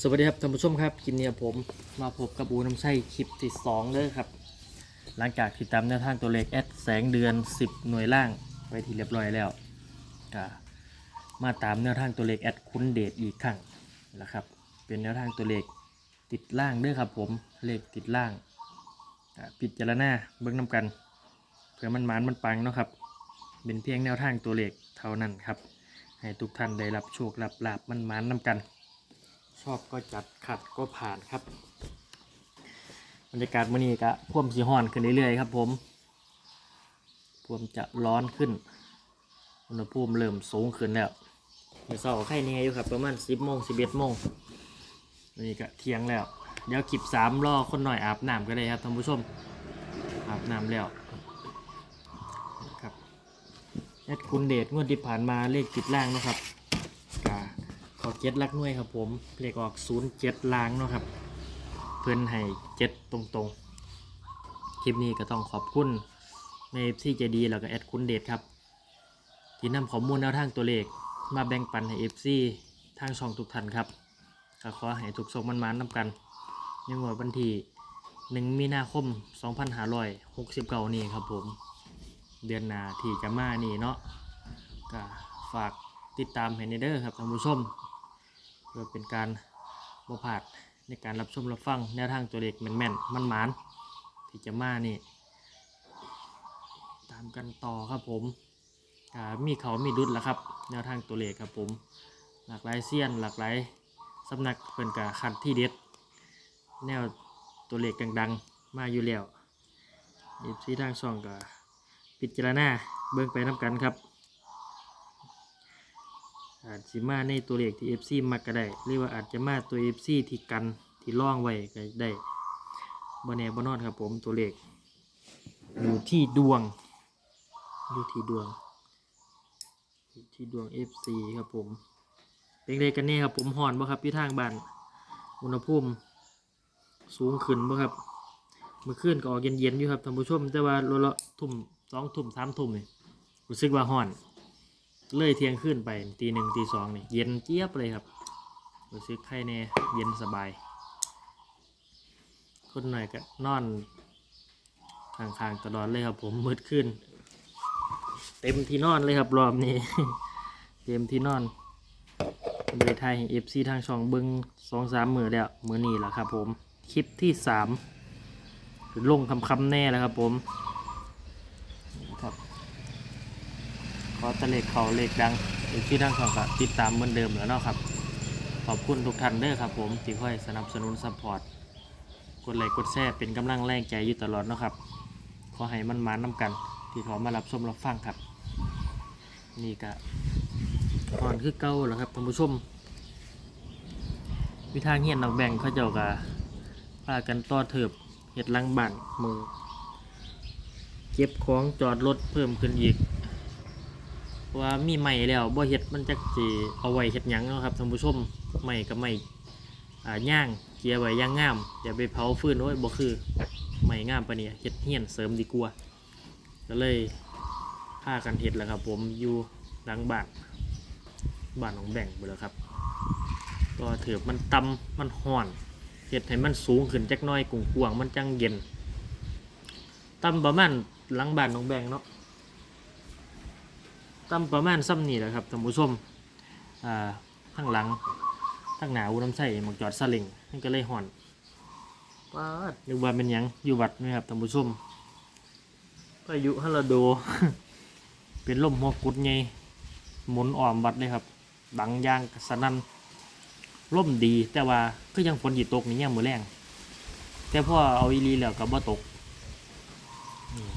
สวัสดีครับท่านผู้ชมครับกินเนี่ยผมมาพบกับอูน้ำไส้คลิปที่สองเลยครับ หลังจากที่ตามแนวทางตัวเลขแอดแสงเดือน 10 หน่วยล่างไปที่เรียบร้อยแล้วก็มาตามแนวทางตัวเลขแอดคุ้นเดชอีกครั้งนะครับ เป็นแนวทางตัวเลขติดล่างเด้วยครับผมเลขติดล่างก็พิจารณาเบิ้งน้ำกันเพื่อมันหมานมันปังเนาะครับเป็นเพียงแนวทางตัวเลขเท่านั้นครับให้ทุกท่านได้รับโชครับลาบมันหมานน้ำกัน ชอบก็จัดขัดก็ผ่านครับบรรยากาศมื้อนี้ก็พ่วมสีห้อนขึ้นเรื่อยๆครับ ผมพ่วมจะร้อนขึ้นอุณหภูมิเริ่มสูงขึ้นแล้วเมื่อเช้าไข่เนี่ยอยู่ครับ ประมาณ10โมง11โมงนี่ก็เที่ยงแล้ว เดี๋ยวคลิปสามรอคนหน่อยอาบน้ำก็ได้ครับท่านผู้ชมอาบน้ำแล้วครับแอดคุณเดชงวดที่ผ่านมาเลขติดล่างนะครับ จ็ดลักหน่วยครับผมเลขออกศูนย์เจ็ดล่างเนาะครับ เพื่อนให้เจ็ดตรงๆ คลิปนี้ก็ต้องขอบคุณในที่ใจดีแล้วก็แอดคุณเดชครับ ที่นำข้อมูลแนวทางตัวเลขมาแบ่งปันให้ FC ทางช่องทุกท่านครับก็ขอให้ทุกสมมันมานๆนำกันในงวดวันที่1มีนาคม 2569 นี่ครับผม เดือนหน้าที่จะมานี่เนาะก็ฝากติดตามให้ในเด้อครับท่านผู้ชม พื่อเป็นการบ่พาดในการรับชมรับฟังแนวทางตัวเลขแม่นๆมันหมานที่จะมานี่ ตามกันต่อครับผมอ่มีเขามีดุดแล้วครับ แนวทางตัวเลขครับผม หลากหลายเซียนหลากหลายสำนักเป็นกาคันที่เด็ด แนวตัวเลขดังๆ มาอยู่แล้วอีซีทางช่องก็พิจารณาเบิ่งไปน้ำกันครับ อาจจะมาในตัวเลขที่ FC มักก็ได้หรือว่าอาจจะมาตัว FC ที่กันที่ล่องไว้ก็ได้บนแน่บนนอนครับผมตัวเลขอยู่ที่ดวง อยู่ที่ดวงอยู่ที่ดวง FC ครับผมเป็นไรกันแน่ครับผมห่อนบ่ครับพี่ทางบ้านอุณหภูมิสูงขึ้นบ่ครับเมื่อคืนก็ออกเย็นๆอยู่ครับท่านผู้ชมแต่ว่าละละทุ่มสองทุ่มสามทุ่มนี่รู้สึกว่าห้อน เลยเที่ยงขึ้นไปตีหนึ่งตีสองนี่เย็นเจี๊ยบเลยครับรู้สึกไข้แน่เย็นสบาย คนหน่อยก็นอนข้างๆตลอดเลยครับผมมืดขึ้น เต็มที่นอนเลยครับรอบนี้เต็มที่นอนบริไทยเอฟซีทางช่องเบิงสองสามมือแล้วมือนี้แหละครับผมคลิปที่สามลงคำคำแน่แล้วครับผมนี่ครับ ขอตะเลขเขาเลขดังเอฟซีทางช่องก็ติดตามเหมือนเดิมแล้วเนาะครับ ขอบคุณทุกท่านเด้อครับผมที่ค่อยสนับสนุนซัพพอร์ตกดไลค์กดแชร์เป็นกำลังแรงใจอยู่ตลอดเนาะครับ ขอให้มันมานน้ำกัน ที่เขามารับชมรับฟังครับ นี่ก็ก่อนคือเก่าแล้วครับท่านผู้ชม วิทางเฮียนดอกแบ่งเขาเจ้าก็พากันต่อเถิบเห็ดลังบ้านมือ เก็บของจอดรถเพิ่มขึ้นอีก ว่ามีใหม่แล้วบ่เฮ็ดมันจักสิเอาไว้เฮ็ดหยังเนาะครับท่านผู้ชมใหม่กับใหม่อ่าย่างเกียร์ไว้ย่างงามอย่าไปเผาฟืนโอ้ยบ่คือใหม่งามปะเนี่ยเฮ็ดเฮียนเสริมดีกว่าก็เลยพากันเฮ็ดแล้วครับ ผมอยู่หลังบ้านบ้านของแบ่งไปแล้วครับ ก็ถือมันต่ำมันห่อนเฮ็ดให้มันสูงขึ้นจักน้อยกุ้งกวางมันจังเย็นต่ำประมาณหลังบ้านของแบ่งเนาะ ตั้มประมาณซ้ำนี่แหละครับท่านผู้ชมอ่าข้างหลังข้างหน้าอูน้ำใส่หมอกจอดซาเลิงมันก็เลยห่อนป้าดนึกว่าเป็นหยังอยู่วัดไหมครับท่านผู้ชมพายุฮัลโลโด เป็นลมหัวกุดไงหมุนอ่อมวัดเลยครับดังยางสนั่นล่มดีแต่ว่าก็ยังฝนหยีตกนี่ยังมือแรงแต่พอเอาอีหลีแล้วก็บ่ตกอืม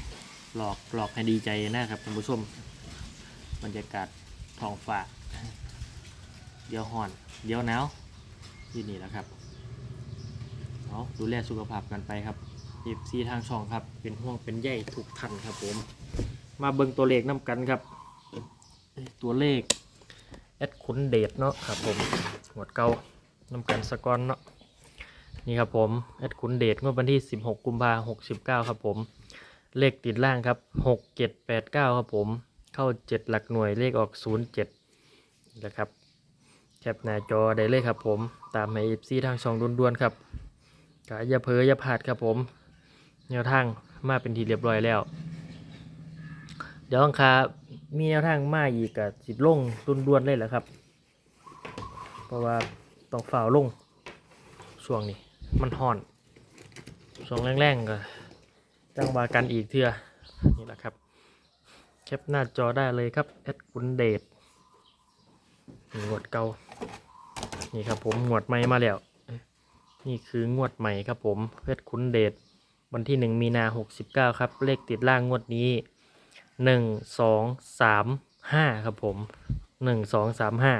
หลอกหลอกให้ดีใจนะครับท่านผู้ชม บรรยากาศท้องฟ้าเดี๋ยวห่อน เดี๋ยวหนาวที่นี่แหละครับเอาดูแลสุขภาพกันไปครับทีซีทางช่องครับ เป็นห่วงเป็นใยทุกท่านครับผม มาเบิ่งตัวเลขน้ำกันครับ ตัวเลขแอดขุนเดชเนาะครับผมหมวดเก่าน้ำกันสกอนเนาะนี่ครับผมแอดขุนเดชงวดวันที่ 16 กุมภาพันธ์69ครับผม เลขติดล่างครับ6789ครับผม เข้า 7 หลักหน่วยเลขออก 07นะครับแคปหน้าจอได้เลยครับผมตามให้ FC ทางช่องด่วนๆครับกอย่าเพออย่าพลาดครับผม แนวทางมาเป็นทีเรียบร้อยแล้ว เดี๋ยวอังคามีแนวทางมาอีกกับสิบลงด่วนๆเลยแหละครับ เพราะว่าต้องฝ่าลงช่วงนี้มันห่อนช่วงแรงๆก็จังวากันอีกเทื่อนี่แหละครับ แคปหน้าจอได้เลยครับแอดกุนเดชงวดเก่านี่ครับผมงวดใหม่มาแล้ว นี่คืองวดใหม่ครับผมเพชรคุณเดชวันที่หนึ่งมีนาหกสิบเก้าครับ เลขติดล่างงวดนี้หนึ่งสองสามห้าครับผมหนึ่งสองสามห้า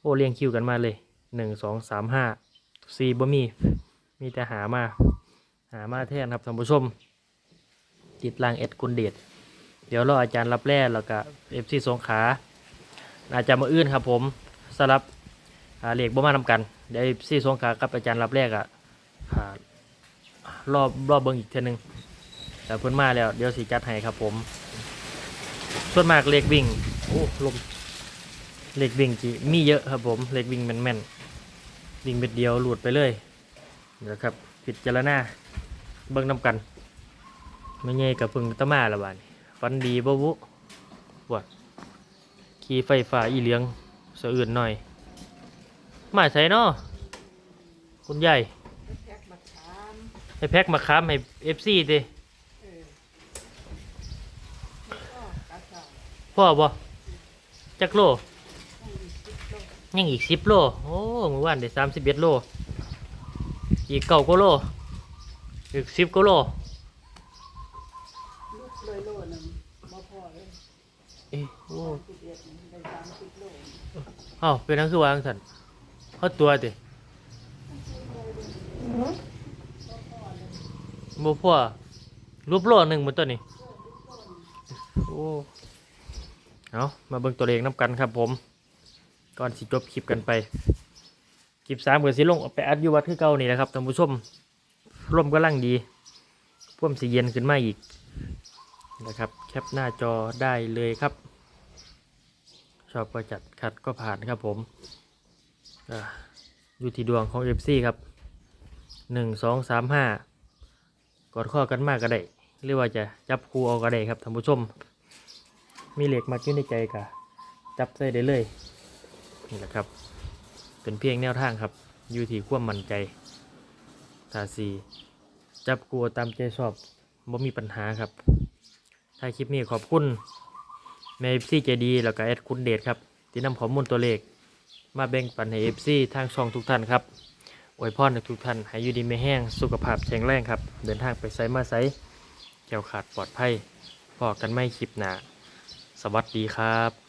โอ้เรียงคิวกันมาเลยหนึ่งสองสามห้าซีบ่มี มีแต่หามา หามาแทนครับท่านผู้ชม ติดล่างเอ็ดกุนเดช เดี๋ยวรออาจารย์รับแร่แล้วก็เอฟซีสงขาอาจจะมาอื่นครับผมสลับเหาเลขบ่มานำกันเดี๋ยวเอฟซีสงขากับอาจารย์รับแรกอะรอบรอบเบิ่งอีกเทนึงแต่เพิ่นมาแล้วเดี๋ยวสิจัดให้ครับผม ส่วนมากเหลขวิ่งโอ้ลมเหลขวิ่งจีมีเยอะครับผมเหลขวิ่งแม่นๆวิ่งเม็ดเดียวหลุดไปเลยนะครับพิจารณาเบิ่งนำกันไม่เงยกับพึ่งตะมาละบาด วันดีบ่บุปวดขี่ไฟฟ้าอีเหลียงสะอื่นหน่อย มาใส่เนาะคุณใหญ่ให้แพ็กมาค้ามให้เอฟซีดิเต้พ่อบ่จักโลต้องมีสิบโล ยังอีกสิบโล โอ้เมื่อวานได้สามสิบเอ็ดโล อีกเก้าก็โล อีกสิบก็โล ลูกเลยโลหนึงบ่พอเลย เอ้ยโอ้เอ้าเป็นนังคือวางสันเขาตัวติบ่พ่อรูปโลหนึ่งหมดตัวนี้โอ้เอามาเบิ่งตัวเลขน้ำกันครับผม ก่อนสิจบคลิปกันไป คลิปสามเกิดสิลงไปอัดอยู่วัดคือเก่านี่แหละครับท่านผู้ชมร่มก็ลั่งดีพ่วมสีเย็นขึ้นมาอีก นะครับ แคปหน้าจอได้เลยครับ ชอบก็จัดขัดก็ผ่านครับผมออยู่ที่ดวงของ FC ครับหนึ่งสองสามห้ากอดข้อกันมากก็ได้หรือว่าจะจับคู่เอาก็ได้ครับท่านผู้ชม มีเหล็กมาอยู่ในใจกะจับใส่ได้เลยนี่แหละครับเป็นเพียงแนวทางครับ อยู่ที่ความมั่นใจถ้าสีจับกลัวตามใจชอบบ่มีปัญหาครับ ถ้าคลิปนี้ขอบคุณแม่เอฟซีเจดีแล้วก็แอดคุณเดชครับ ที่นำข้อมูลตัวเลข มาแบ่งปันให้เอฟซีทางช่องทุกท่านครับอวยพรทุกท่านให้อยู่ดีไม่แห้งสุขภาพแข็งแรงครับ เดินทางไปไซมาไซแก้วขาดปลอดภัยพอกันไม่คลิปหนาสวัสดีครับ